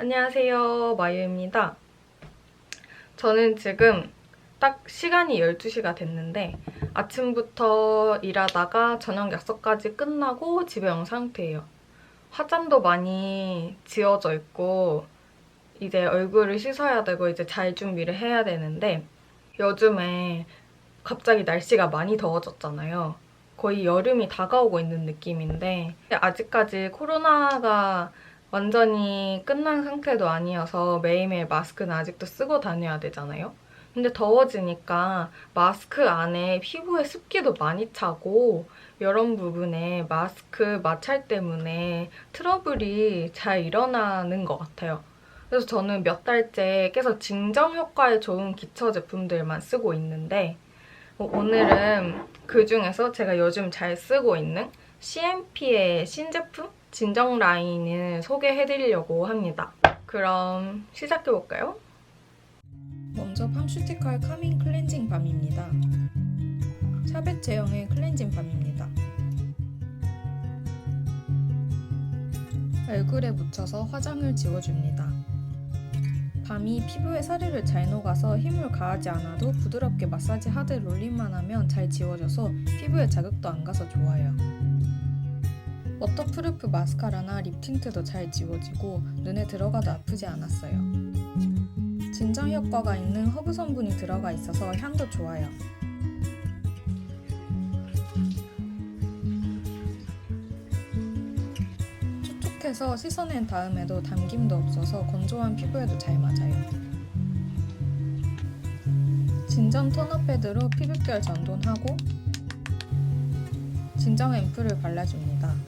안녕하세요. 마유입니다. 저는 지금 딱 시간이 12시가 됐는데 아침부터 일하다가 저녁 약속까지 끝나고 집에 온 상태예요. 화장도 많이 지워져 있고 이제 얼굴을 씻어야 되고 이제 잘 준비를 해야 되는데 요즘에 갑자기 날씨가 많이 더워졌잖아요. 거의 여름이 다가오고 있는 느낌인데 아직까지 코로나가 완전히 끝난 상태도 아니어서 매일매일 마스크는 아직도 쓰고 다녀야 되잖아요. 근데 더워지니까 마스크 안에 피부에 습기도 많이 차고 이런 부분에 마스크 마찰 때문에 트러블이 잘 일어나는 것 같아요. 그래서 저는 몇 달째 계속 진정 효과에 좋은 기초 제품들만 쓰고 있는데 어, 오늘은 그 중에서 제가 요즘 잘 쓰고 있는 CMP의 신제품 진정 라인을 소개해드리려고 합니다. 그럼 시작해볼까요? 먼저 팜슈티컬 카밍 클렌징 밤입니다. 샤벳 제형의 클렌징 밤입니다. 얼굴에 묻혀서 화장을 지워줍니다. 밤이 피부에 사르르 잘 녹아서 힘을 가하지 않아도 부드럽게 마사지 하드 롤링만 하면 잘 지워져서 피부에 자극도 안 가서 좋아요. 워터프루프 마스카라나 립 틴트도 잘 지워지고 눈에 들어가도 아프지 않았어요. 진정 효과가 있는 허브 성분이 들어가 있어서 향도 좋아요. 촉촉해서 씻어낸 다음에도 담김도 없어서 건조한 피부에도 잘 맞아요. 진정 토너 패드로 피부결 전돈하고 진정 앰플을 발라줍니다.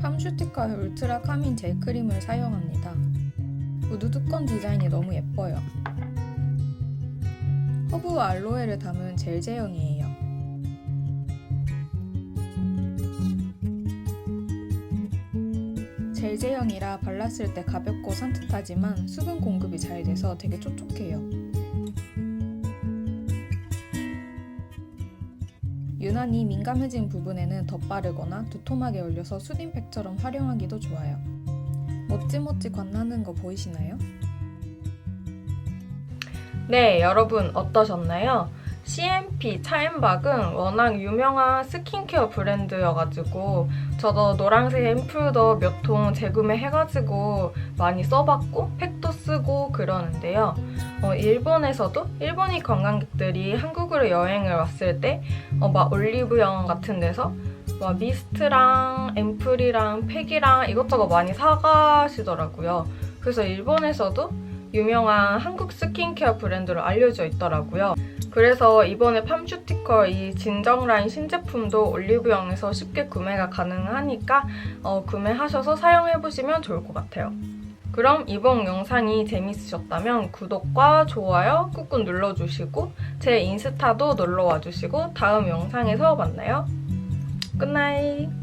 팜슈티컬 울트라 카민 젤 크림을 사용합니다. 우드 뚜껑 디자인이 너무 예뻐요. 허브와 알로에를 담은 젤 제형이에요. 젤 제형이라 발랐을 때 가볍고 산뜻하지만 수분 공급이 잘 돼서 되게 촉촉해요. 유난히 민감해진 부분에는 덧바르거나 두툼하게 올려서 수딩팩처럼 활용하기도 좋아요. 모찌모찌 광나는 거 보이시나요? 네, 여러분 어떠셨나요? CMP 차엠박은 워낙 유명한 스킨케어 브랜드여가지고 저도 노란색 앰플도 몇 통 재구매해가지고 많이 써봤고 팩도 쓰고 그러는데요. 어, 일본에서도 일본인 관광객들이 한국으로 여행을 왔을 때 어, 막 올리브영 같은 데서 막 미스트랑 앰플이랑 팩이랑 이것저것 많이 사가시더라고요. 그래서 일본에서도 유명한 한국 스킨케어 브랜드로 알려져 있더라고요. 그래서 이번에 팜슈티컬 이 진정 라인 신제품도 올리브영에서 쉽게 구매가 가능하니까 어, 구매하셔서 사용해보시면 좋을 것 같아요. 그럼 이번 영상이 재밌으셨다면 구독과 좋아요 꾹꾹 눌러주시고 제 인스타도 놀러와 주시고 다음 영상에서 만나요. 굿나잇!